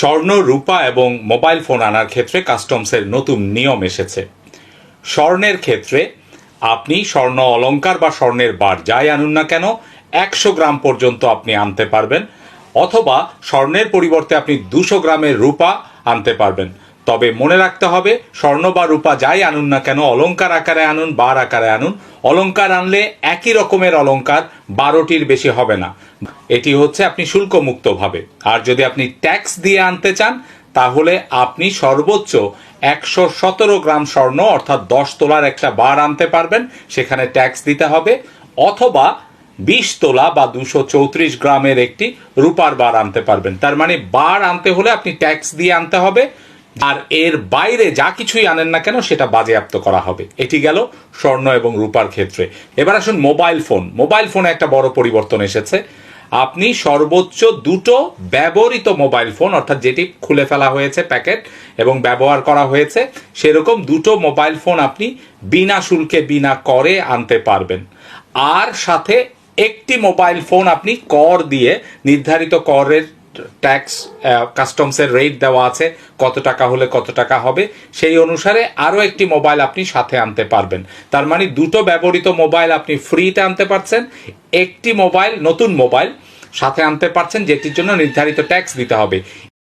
স্বর্ণ, রূপা এবং mobile phone আনার ক্ষেত্রে কাস্টমসের নতুন নিয়ম এসেছে। স্বর্ণের ক্ষেত্রে আপনি স্বর্ণ অলঙ্কার বা স্বর্ণের বার যাই আনুন না কেন, একশো গ্রাম পর্যন্ত আপনি আনতে পারবেন, অথবা স্বর্ণের পরিবর্তে আপনি দুশো গ্রামের রূপা আনতে পারবেন। তবে মনে রাখতে হবে, স্বর্ণ বা রূপা যাই আনুন না কেন অলঙ্কার আকারে আনুন, বার আকারে আনুন। অলঙ্কার আনলে একই রকমের অলংকার বারোটির বেশি হবে না। এটি হচ্ছে আপনি শুল্কমুক্তভাবে। আর যদি আপনি ট্যাক্স দিয়ে আনতে চান, তাহলে আপনি সর্বোচ্চ একশো সতেরো গ্রাম স্বর্ণ, অর্থাৎ দশ তোলার একটা বার আনতে পারবেন, সেখানে ট্যাক্স দিতে হবে। অথবা বিশ তোলা বা দুশো চৌত্রিশ গ্রামের একটি রূপার বার আনতে পারবেন। তার মানে বার আনতে হলে আপনি ট্যাক্স দিয়ে আনতে হবে। আর এর বাইরে যা কিছুই আনেন না কেন সেটা বাজেয়াপ্ত করা হবে। এটি গেল স্বর্ণ এবং রূপার ক্ষেত্রে। এবার আসুন মোবাইল ফোন। মোবাইল ফোনে একটা বড় পরিবর্তন এসেছে। আপনি সর্বোচ্চ দুটো ব্যবহৃত মোবাইল ফোন, অর্থাৎ যেটি খুলে ফেলা হয়েছে প্যাকেট এবং ব্যবহার করা হয়েছে, সেরকম দুটো মোবাইল ফোন আপনি বিনা শুল্কে, বিনা করে আনতে পারবেন। আর সাথে একটি মোবাইল ফোন আপনি কর দিয়ে, নির্ধারিত করের ট্যাক্স কাস্টমসের রেট দেওয়া আছে, কত টাকা হলে কত টাকা হবে, সেই অনুসারে আরও একটি মোবাইল আপনি সাথে আনতে পারবেন। তার মানে দুটো ব্যবহৃত মোবাইল আপনি ফ্রিতে আনতে পারছেন, একটি মোবাইল নতুন মোবাইল সাথে আনতে পারছেন, যেটির জন্য নির্ধারিত ট্যাক্স দিতে হবে।